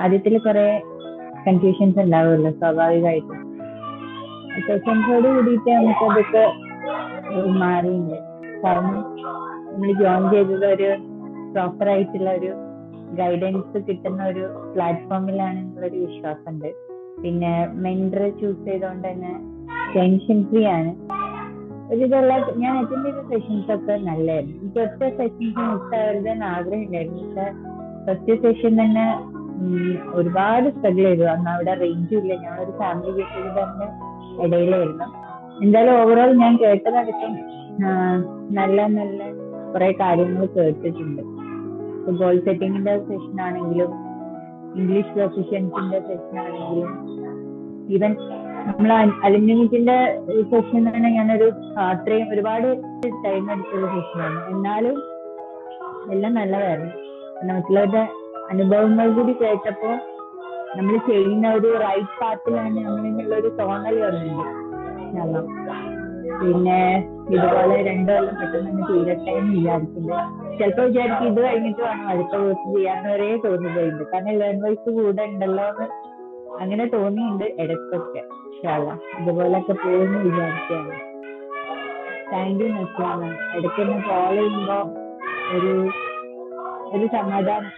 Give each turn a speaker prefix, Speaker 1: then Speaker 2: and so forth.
Speaker 1: ആദ്യത്തിൽ കുറെ കൺഫ്യൂഷൻസ് ഉണ്ടാവുമല്ലോ സ്വാഭാവികമായിട്ടും. സെഷൻസോട് കൂടിയിട്ട് നമുക്ക് അതൊക്കെ മാറിയുണ്ട് കാരണം നമ്മൾ ജോയിൻ ചെയ്തത് ഒരു പ്രോപ്പർ ആയിട്ടുള്ള ഒരു ഗൈഡൻസ് കിട്ടുന്ന ഒരു പ്ലാറ്റ്ഫോമിലാണ് എന്നുള്ളൊരു വിശ്വാസമുണ്ട്. പിന്നെ മെന്റർ ചൂസ് ചെയ്തുകൊണ്ട് തന്നെ ടെൻഷൻ ഫ്രീ ആണ്. ഒരു ഇതുള്ള ഞാൻ അറ്റൻഡ് ചെയ്ത സെഷൻസ് ഒക്കെ നല്ലതായിരുന്നു. എനിക്ക് ഒറ്റ സെഷൻസ് മിസ് ആവരുതെന്ന് ആഗ്രഹം ഉണ്ടായിരുന്നു പക്ഷെ ഫസ്റ്റ് സെഷൻ തന്നെ ഒരുപാട് സ്ട്രഗിൾ ചെയ്തു. അന്ന് അവിടെ റേഞ്ചും ഇല്ല. ഞങ്ങളൊരു ഫാമിലി തന്നെ ഇടയിലായിരുന്നു. എന്തായാലും ഓവറോൾ ഞാൻ കേട്ടതടക്കം നല്ല നല്ല കുറെ കാര്യങ്ങൾ കേട്ടിട്ടുണ്ട്. ഫുട്ബോൾ സെറ്റിങ്ങിന്റെ സെഷൻ ആണെങ്കിലും ഇംഗ്ലീഷ് പ്രൊഫിഷ്യൻസിന്റെ സെഷൻ ആണെങ്കിലും ഈവൻ നമ്മൾ അലുമിനിയത്തിന്റെ സെഷൻ തന്നെ ഞാനൊരു അത്രയും ഒരുപാട് ടൈം എടുത്തൊരു സെഷനാണ് എന്നാലും എല്ലാം നല്ലതായിരുന്നു. മറ്റുള്ളവരുടെ അനുഭവങ്ങൾ കൂടി കേട്ടപ്പോ നമ്മൾ ചെയ്യുന്ന ഒരു റൈറ്റ് പാത്തിലാണ് അങ്ങനെയുള്ള ഒരു തോന്നൽ വരുന്നുണ്ട് പിന്നെ ഇതുപോലെ രണ്ടു കൊല്ലം പെട്ടെന്ന് തീരട്ടെ എന്ന് വിചാരിക്കുന്നത് ചിലപ്പോ വിചാരിക്കും ഇത് കഴിഞ്ഞിട്ട് വേണം അടുത്ത വോട്ട് ചെയ്യാന്ന് വരെ തോന്നുകയുണ്ട്. കാരണം ലേൺ വൈസ് കൂടെ ഉണ്ടല്ലോ എന്ന് അങ്ങനെ തോന്നിയിട്ടുണ്ട് ഇടയ്ക്കൊക്കെ. ഇതുപോലൊക്കെ പോകുന്നു വിചാരിക്കുകയാണ്. താങ്ക് യു നസ്ലാമ ഇടയ്ക്കൊന്ന് കോൾ ചെയ്യുമ്പോ ഒരു ഒരു സമാധാനം.